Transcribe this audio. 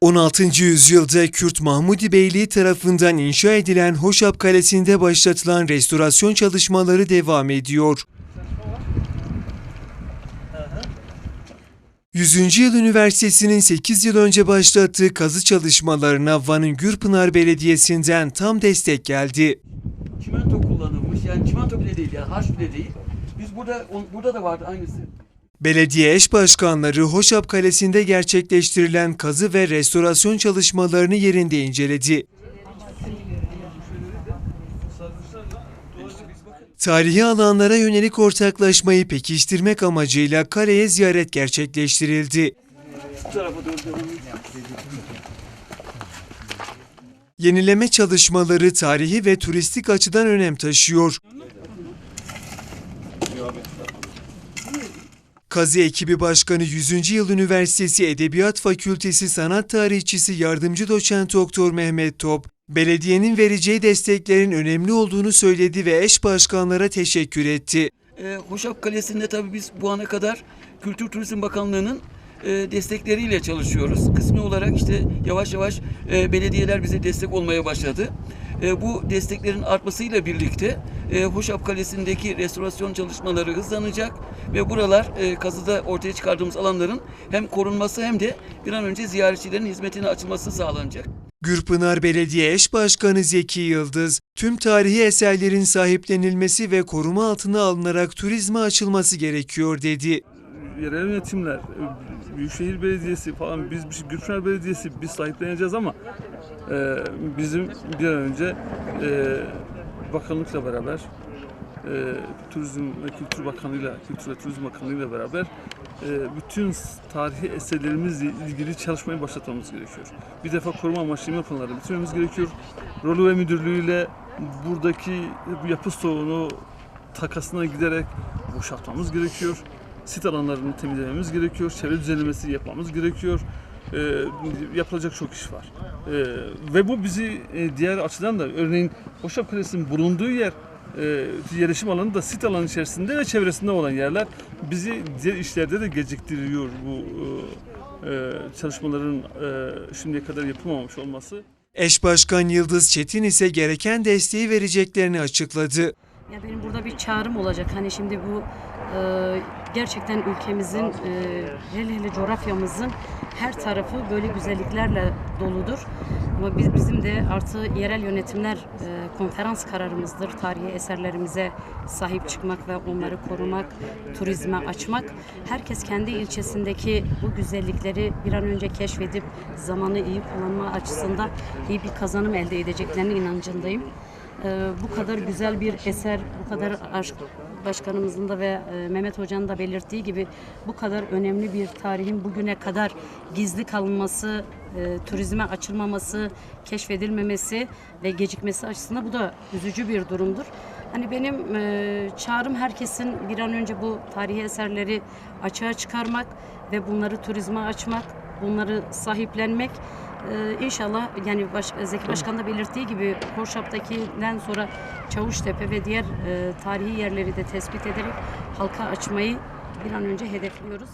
16. yüzyılda Kürt Mahmudi Beyliği tarafından inşa edilen Hoşap Kalesi'nde başlatılan restorasyon çalışmaları devam ediyor. 100. Yıl Üniversitesi'nin 8 yıl önce başlattığı kazı çalışmalarına Van'ın Gürpınar Belediyesi'nden tam destek geldi. çimento kullanılmış. Yani çimento bile değil yani harç bile değil. Biz burada burada da vardı aynısı. Belediye eş başkanları Hoşap Kalesi'nde gerçekleştirilen kazı ve restorasyon çalışmalarını yerinde inceledi. Tarihi alanlara yönelik ortaklaşmayı pekiştirmek amacıyla kaleye ziyaret gerçekleştirildi. Yenileme çalışmaları tarihi ve turistik açıdan önem taşıyor. Kazı ekibi başkanı 100. Yıl Üniversitesi Edebiyat Fakültesi Sanat Tarihçisi Yardımcı Doçent Doktor Mehmet Top, belediyenin vereceği desteklerin önemli olduğunu söyledi ve eş başkanlara teşekkür etti. Ee, Hoşaf Kalesi'nde tabii biz bu ana kadar Kültür Turizm Bakanlığı'nın e, destekleriyle çalışıyoruz. Kısmi olarak işte yavaş yavaş e, belediyeler bize destek olmaya başladı. E, bu desteklerin artmasıyla birlikte e, Hoşaf Kalesi'ndeki restorasyon çalışmaları hızlanacak ve buralar e, kazıda ortaya çıkardığımız alanların hem korunması hem de bir an önce ziyaretçilerin hizmetine açılması sağlanacak. Gürpınar Belediye Eş Başkanı Zeki Yıldız, tüm tarihi eserlerin sahiplenilmesi ve koruma altına alınarak turizme açılması gerekiyor dedi. yerel yönetimler, Büyükşehir Belediyesi falan biz bir şey- Gürpınar Belediyesi biz sahipleneceğiz ama e, bizim bir an önce e, bakanlıkla beraber e, Turizm ve Kültür Bakanlığı'yla, Kültür ve Turizm Bakanlığı'yla beraber e, bütün tarihi eserlerimizle ilgili çalışmayı başlatmamız gerekiyor. Bir defa koruma amaçlı yapılanları bitirmemiz gerekiyor. Rolo ve müdürlüğüyle buradaki bu yapı stoğunu takasına giderek boşaltmamız gerekiyor. Sit alanlarını temizlememiz gerekiyor. Çevre düzenlemesi yapmamız gerekiyor. Ee, yapılacak çok iş var. Ee, ve bu bizi e, diğer açıdan da örneğin Hoşap Kalesi'nin bulunduğu yer e, yerleşim alanı da sit alanı içerisinde ve çevresinde olan yerler bizi diğer işlerde de geciktiriyor bu e, e, çalışmaların e, şimdiye kadar yapılmamış olması. Eş Başkan Yıldız Çetin ise gereken desteği vereceklerini açıkladı. Ya benim burada bir çağrım olacak. Hani şimdi bu e, gerçekten ülkemizin, e, hele hele coğrafyamızın her tarafı böyle güzelliklerle doludur. Ama biz bizim de artı yerel yönetimler e, konferans kararımızdır. Tarihi eserlerimize sahip çıkmak ve onları korumak, turizme açmak. Herkes kendi ilçesindeki bu güzellikleri bir an önce keşfedip zamanı iyi kullanma açısından iyi bir kazanım elde edeceklerine inancındayım. Ee, bu kadar güzel bir eser, bu kadar aşk başkanımızın da ve e, Mehmet Hoca'nın da belirttiği gibi bu kadar önemli bir tarihin bugüne kadar gizli kalması, e, turizme açılmaması, keşfedilmemesi ve gecikmesi açısından bu da üzücü bir durumdur. Hani benim e, çağrım herkesin bir an önce bu tarihi eserleri açığa çıkarmak ve bunları turizme açmak, bunları sahiplenmek. Ee, inşallah yani baş, Zeki Başkan da belirttiği gibi Korşap'takinden sonra Çavuştepe ve diğer e, tarihi yerleri de tespit ederek halka açmayı bir an önce hedefliyoruz.